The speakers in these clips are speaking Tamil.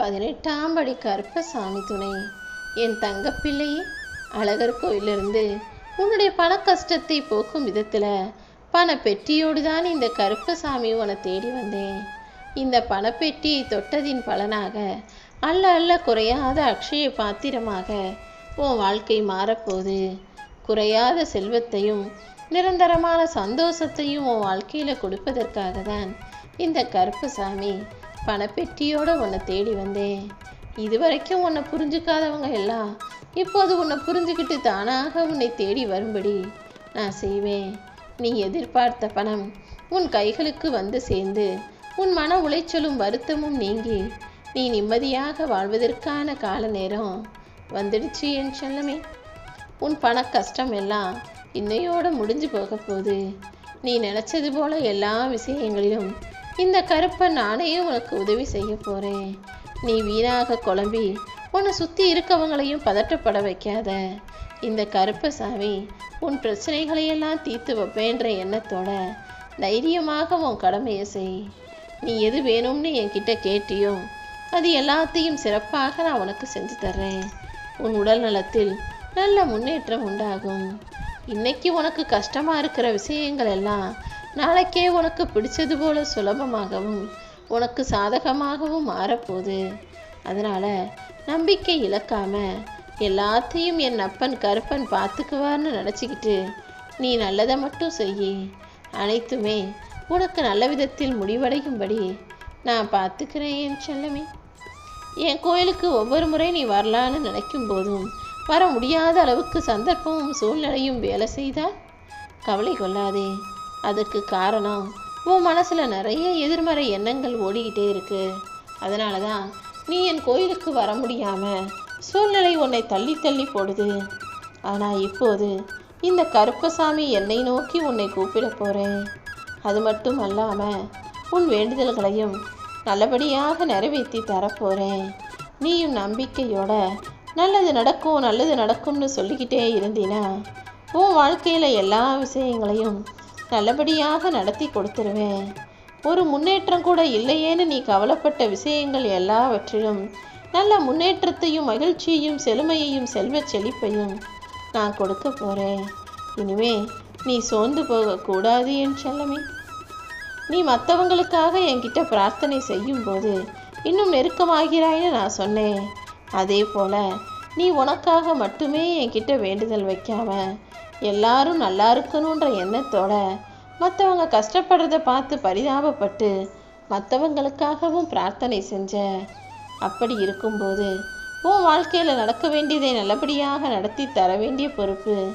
பதினெட்டாம் படி கருப்பசாமி துணை. என் தங்கப்பிள்ளையே அழகர் கோயிலிருந்து உன்னுடைய பண கஷ்டத்தை போக்கும் விதத்தில் பண பெட்டியோடு தான் இந்த கருப்பசாமி உன்னை தேடி வந்தேன். இந்த பணப்பெட்டியை தொட்டதின் பலனாக அல்ல அல்ல குறையாத அக்ஷய பாத்திரமாக உன் வாழ்க்கை மாறப்போகுது. குறையாத செல்வத்தையும் நிரந்தரமான சந்தோஷத்தையும் உன் வாழ்க்கையில் கொடுப்பதற்காக தான் இந்த கருப்பசாமி பணப்பெட்டியோட உன்னை தேடி வந்தேன். இதுவரைக்கும் உன்னை புரிஞ்சுக்காதவங்க எல்லாம் இப்போது உன்னை புரிஞ்சுக்கிட்டு தானாக உன்னை தேடி வரும்படி நான் செய்வேன். நீ எதிர்பார்த்த பணம் உன் கைகளுக்கு வந்து சேர்ந்து உன் மன உளைச்சலும் வருத்தமும் நீங்கி நீ நிம்மதியாக வாழ்வதற்கான கால நேரம் வந்துடுச்சு என் செல்லமே. உன் பண கஷ்டம் எல்லாம் இன்னையோட முடிஞ்சு போக போகுது. நீ நினச்சது போல எல்லா விஷயங்களிலும் இந்த கருப்பை நானே உனக்கு உதவி செய்ய போகிறேன் நீ வீணாக குழம்பி உன்னை சுற்றி இருக்கவங்களையும் பதட்டப்பட வைக்காத. இந்த கருப்பசாமி உன் பிரச்சனைகளையெல்லாம் தீர்த்து வைப்பேன்ற எண்ணத்தோட தைரியமாக உன் கடமையை செய். நீ எது வேணும்னு என்கிட்ட கேட்டியோ அது எல்லாத்தையும் சிறப்பாக நான் உனக்கு செஞ்சு தர்றேன். உன் உடல் நலத்தில் நல்ல முன்னேற்றம் உண்டாகும். இன்னைக்கு உனக்கு கஷ்டமாக இருக்கிற விஷயங்கள் எல்லாம் நாளைக்கே உனக்கு பிடிச்சது போல சுலபமாகவும் உனக்கு சாதகமாகவும் மாறப்போகுது. அதனால் நம்பிக்கை இழக்காம எல்லாத்தையும் என் அப்பன் கருப்பன் பார்த்துக்குவார்னு நினச்சிக்கிட்டு நீ நல்லதை மட்டும் செய்யி. அனைத்துமே உனக்கு நல்ல விதத்தில் முடிவடையும்படி நான் பார்த்துக்கிறேன் என் செல்லமே. என் கோயிலுக்கு ஒவ்வொரு முறை நீ வரலான்னு நினைக்கும் போதும் வர முடியாத அளவுக்கு சந்தர்ப்பமும் சூழ்நிலையும் வேலை செய்தால்? கவலை கொள்ளாதே. அதற்கு காரணம் உன் மனசில் நிறைய எதிர்மறை எண்ணங்கள் ஓடிக்கிட்டே இருக்கு. அதனால தான் நீ என் கோயிலுக்கு வர முடியாமல் சூழ்நிலை உன்னை தள்ளி தள்ளி போடுது. ஆனால் இப்போது இந்த கருப்பசாமி என்னை நோக்கி உன்னை கூப்பிட போகிறேன் அது மட்டும் அல்லாமல் உன் வேண்டுதல்களையும் நல்லபடியாக நிறைவேற்றி தரப்போகிறேன் நீயும் நம்பிக்கையோட நல்லது நடக்கும் நல்லது நடக்கும்னு சொல்லிக்கிட்டே இருந்தீனா உன் வாழ்க்கையில் எல்லா விஷயங்களையும் நல்லபடியாக நடத்தி கொடுத்துருவேன். ஒரு முன்னேற்றம் கூட இல்லையேன்னு நீ கவலைப்பட்ட விஷயங்கள் எல்லாவற்றிலும் நல்ல முன்னேற்றத்தையும் மகிழ்ச்சியையும் செழுமையையும் செல்வச் செழிப்பையும் நான் கொடுக்க போகிறேன் இனிமே நீ சோர்ந்து போகக்கூடாது என் செல்லமே. நீ மற்றவங்களுக்காக என்கிட்ட பிரார்த்தனை செய்யும்போது இன்னும் நெருக்கமாகிறாய்னு நான் சொன்னேன். அதே போல நீ உனக்காக மட்டுமே என்கிட்ட வேண்டுதல் வைக்காம எல்லாரும் நல்லா இருக்கணுன்ற எண்ணத்தோட மற்றவங்க கஷ்டப்படுறத பார்த்து பரிதாபப்பட்டு மற்றவங்களுக்காகவும் பிரார்த்தனை செஞ்ச அப்படி இருக்கும்போது உன் வாழ்க்கையில் நடக்க வேண்டியதை நல்லபடியாக நடத்தி தர வேண்டிய பொறுப்பு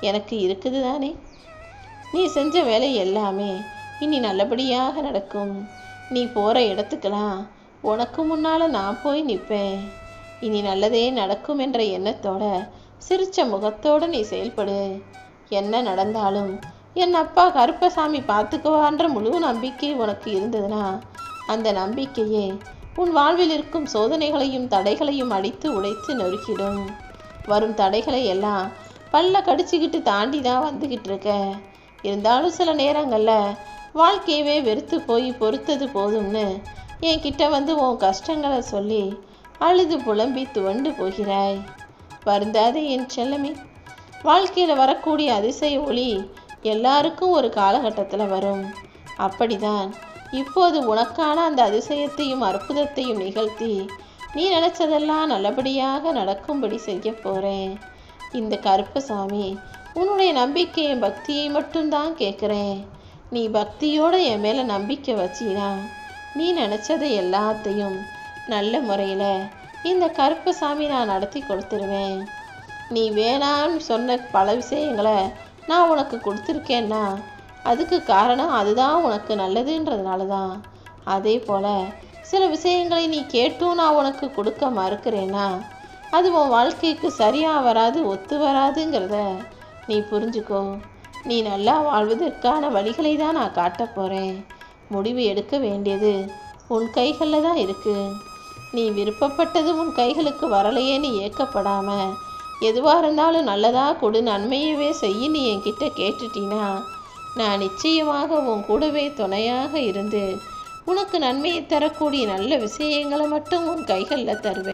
எனக்கு இருக்குது தானே? நீ செஞ்ச வேலை எல்லாமே இனி நல்லபடியாக நடக்கும். நீ போகிற இடத்துக்கெல்லாம் உனக்கு முன்னால் நான் போய் நிற்பேன் இனி நல்லதே நடக்கும் என்ற எண்ணத்தோட சிரிச்ச முகத்தோடு நீ செயல்படு. என்ன நடந்தாலும் என் அப்பா கருப்பசாமி பார்த்துக்குவான்ற முழு நம்பிக்கை உனக்கு இருந்ததுன்னா அந்த நம்பிக்கையே உன் வாழ்வில் இருக்கும் சோதனைகளையும் தடைகளையும் அடித்து உடைத்து நொறுக்கிடும். வரும் தடைகளை எல்லாம் பல்ல கடிச்சுக்கிட்டு தாண்டி தான் வந்துக்கிட்டு இருக்க. இருந்தாலும் சில நேரங்களில் வாழ்க்கையவே வெறுத்து போய் பொறுத்தது போதும்னு என்கிட்ட வந்து உன் கஷ்டங்களை சொல்லி அழுது புலம்பி துவண்டு போகிறாய். வருந்தாதே என் செல்லமே. வாழ்க்கையில் வரக்கூடிய அதிசய ஒளி எல்லாருக்கும் ஒரு காலகட்டத்தில் வரும். அப்படிதான். இப்போது உனக்கான அந்த அதிசயத்தையும் அற்புதத்தையும் நிகழ்த்தி நீ நினைச்சதெல்லாம் நல்லபடியாக நடக்கும்படி செய்ய போகிறேன் இந்த கருப்பசாமி உன்னுடைய நம்பிக்கையை பக்தியை மட்டும்தான் கேட்குறேன். நீ பக்தியோடு என் மேலே நம்பிக்கை வச்சினா நீ நினச்சதை எல்லாத்தையும் நல்ல முறையில் இந்த கருப்பசாமி நான் நடத்தி கொடுத்துருவேன். நீ வேணான்னு சொன்ன பல விஷயங்களை நான் உனக்கு கொடுத்துருக்கேன்னா அதுக்கு காரணம் அதுதான் உனக்கு நல்லதுன்றதுனால தான் அதே போல் சில விஷயங்களை நீ கேட்டும் நான் உனக்கு கொடுக்க மறுக்கிறேன்னா அது உன் வாழ்க்கைக்கு சரியாக வராது ஒத்து வராதுங்கிறத நீ புரிஞ்சுக்கோ. நீ நல்லா வாழ்வதற்கான வழிகளை தான் நான் காட்ட போகிறேன் முடிவு எடுக்க வேண்டியது உன் கைகளில் தான் இருக்குது நீ விருப்பப்பட்டது உன் கைகளுக்கு வரலையேன்னு ஏக்கப்படாம. ஏக்கப்படாமல் எதுவாக இருந்தாலும் நல்லதாக கொடு நன்மையவே செய்ய நீ என்கிட்ட கேட்டுட்டினா? நான் நிச்சயமாக உன் கூடவே துணையாக இருந்து உனக்கு நன்மையை தரக்கூடிய நல்ல விஷயங்களை மட்டும் உன் கைகளில் தருவேன்.